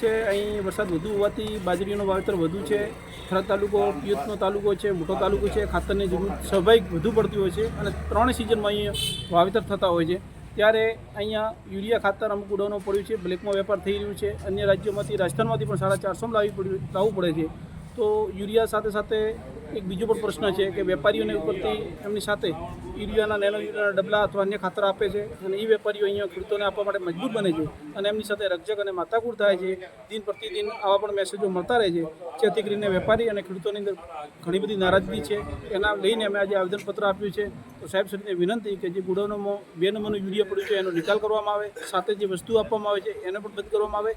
છે, અહીં વરસાદ વધુ હોવાથી બાજરીનું વાવેતર વધુ છે થરાદ તાલુકો, પિયતનો તાલુકો છે મોટો તાલુકો છે, ખાતરની જરૂર સ્વાભાવિક વધુ પડતી હોય છે અને ત્રણ સિઝનમાં અહીં વાવેતર થતા હોય છે. ત્યારે અહીંયા યુરિયા ખાતર અમુક ઉડાનો પડ્યું છે, બ્લેકમાં વેપાર થઈ રહ્યું છે, અન્ય રાજ્યોમાંથી, રાજસ્થાનમાંથી પણ સાડા ચારસોમાં લાવી પડ્યું, લાવવું પડે છે. તો યુરિયા સાથે સાથે એક બીજો પણ પ્રશ્ન છે કે વેપારીઓને ઉપરથી એમની સાથે યુરિયાના નેનો યુરિયાના ડબલા અથવા અન્ય ખાતર આપે છે અને એ વેપારીઓ અહીંયા ખેડૂતોને આપવા માટે મજબૂર બને છે અને એમની સાથે રક્ષક અને માતાકૂળ થાય છે. દિન પ્રતિદિન આવા પણ મેસેજો મળતા રહે છે. જેથી કરીને વેપારી અને ખેડૂતોની અંદર ઘણી બધી નારાજગી છે. એના લઈને અમે આજે આવેદનપત્ર આપ્યું છે. તો સાહેબ શ્રીને વિનંતી કે જે ગુડોનોમાં બે નંબરનું યુરિયા પડ્યું છે, એનો નિકાલ કરવામાં આવે. સાથે જે વસ્તુ આપવામાં આવે છે, એને પણ બંધ કરવામાં આવે.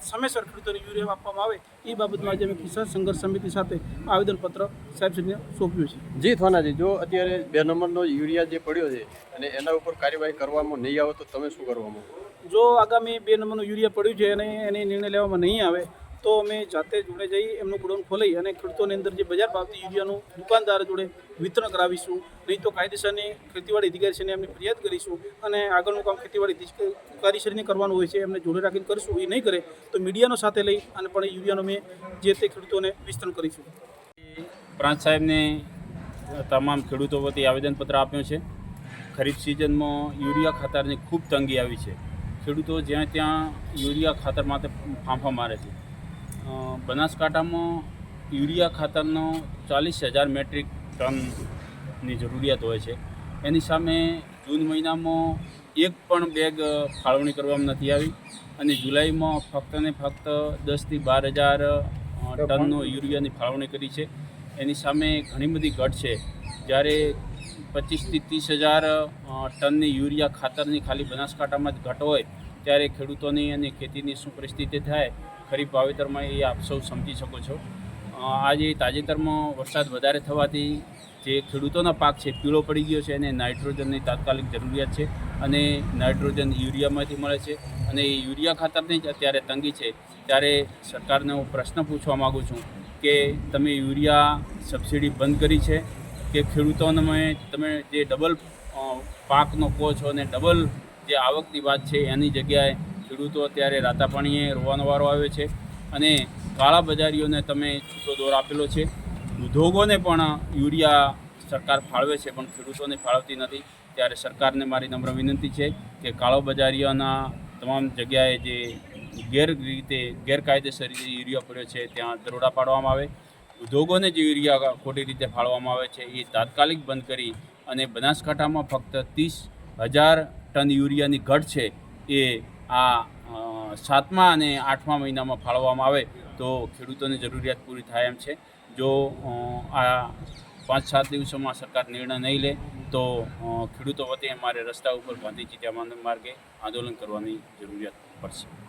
સમયસર ખેડૂતોને યુરિયા આપવામાં આવે. એ બાબતમાં આજે અમે કિસાન સંઘર્ષ સમિતિ સાથે આવેદનપત્ર સાહેબશ્રીને સોંપ્યું છે. જી થોનાજી જો અત્યારે બે નંબરનો યુરિયા જે પડ્યો છે અને એના ઉપર કાર્યવાહી કરવામાં નહીં આવે તો તમે શું કરવા માંગો? જો આગામી બે નંબરનું યુરિયા પડ્યું છે અને એને નિર્ણય લેવામાં નહીં આવે તો અમે જાતે જોડે જઈ એમનું ગોડાઉન ખોલી અને ખેડૂતોની અંદર જે બજાર ભાવથી યુરિયાનું દુકાનદાર જોડે વિતરણ કરાવીશું. નહીં તો કાયદેસરની ખેતીવાડી અધિકારીશ્રીને એમની ફરિયાદ કરીશું અને આગળનું કામ ખેતીવાડી અધિકારીશ્રીને કરવાનું હોય છે એમને જોડે રાખીને કરીશું. એ નહીં કરે તો મીડિયાનો સાથે લઈ અને પણ યુરિયાનો મેં જે તે ખેડૂતોને વિસ્તરણ કરીશું. પ્રાંત સાહેબને તમામ ખેડૂતો વતી આવેદનપત્ર આપ્યું છે. ખરીફ સિઝનમાં યુરિયા ખાતરની ખૂબ તંગી આવી છે. ખેડૂતો જ્યાં ત્યાં યુરિયા ખાતર માટે ફાંફા મારે છે. બનાસકાંઠામાં યુરિયા ખાતરનો ચાલીસ હજાર મેટ્રિક ટનની જરૂરિયાત હોય છે. એની સામે જૂન મહિનામાં એક પણ બેગ ફાળવણી કરવામાં નથી આવી અને જુલાઈમાં ફક્ત ને ફક્ત દસથી બાર હજાર ટનનો યુરિયાની ફાળવણી કરી છે. એની સામે ઘણી બધી ઘટ છે. જ્યારે પચીસથી ત્રીસ હજાર ટનની યુરિયા ખાતરની ખાલી બનાસકાંઠામાં જ ઘટ હોય, ત્યારે ખેડૂતોની અને ખેતીની શું પરિસ્થિતિ થાય ખરીફ વાવેતરમાં એ આપ સૌ સમજી શકો છો. આજે તાજેતરમાં વરસાદ વધારે થવાથી જે ખેડૂતોનો પાક છે પીળો પડી ગયો છે એને નાઇટ્રોજનની તાત્કાલિક જરૂરિયાત છે અને નાઇટ્રોજન યુરિયામાંથી મળે છે અને એ યુરિયા ખાતરની જ અત્યારે તંગી છે. ત્યારે સરકારને હું પ્રશ્ન પૂછવા માગું છું કે તમે યુરિયા સબસિડી બંધ કરી છે કે ખેડૂતોને તમે જે ડબલ પાકનો કહો છો અને ડબલ જે આવકની વાત છે એની જગ્યાએ ખેડૂતો અત્યારે રાતા પાણીએ રોવાનો વારો આવ્યો છે અને કાળા બજારીઓને તમે છૂટો દોર આપેલો છે. ઉદ્યોગોને પણ યુરિયા સરકાર ફાળવે છે પણ ખેડૂતોને ફાળવતી નથી. ત્યારે સરકારને મારી નમ્ર વિનંતી છે કે કાળો બજારીઓના તમામ જગ્યાએ જે ગેર રીતે ગેરકાયદેસર રીતે યુરિયા પડ્યો છે ત્યાં દરોડા પાડવામાં આવે. ઉદ્યોગોને જે યુરિયા ખોટી રીતે ફાળવામાં આવે છે એ તાત્કાલિક બંધ કરી અને બનાસકાંઠામાં ફક્ત ત્રીસ હજાર ટન યુરિયાની ઘટ છે એ આ સાતમા અને આઠમા મહિનામાં ફાળવવામાં આવે તો ખેડૂતોને જરૂરિયાત પૂરી થાય એમ છે. જો આ પાંચ સાત દિવસોમાં સરકાર નિર્ણય નહીં લે તો ખેડૂતો વતી અમારે રસ્તા ઉપર ગાંધી ચિત્યા માર્ગે આંદોલન કરવાની જરૂરિયાત પડશે.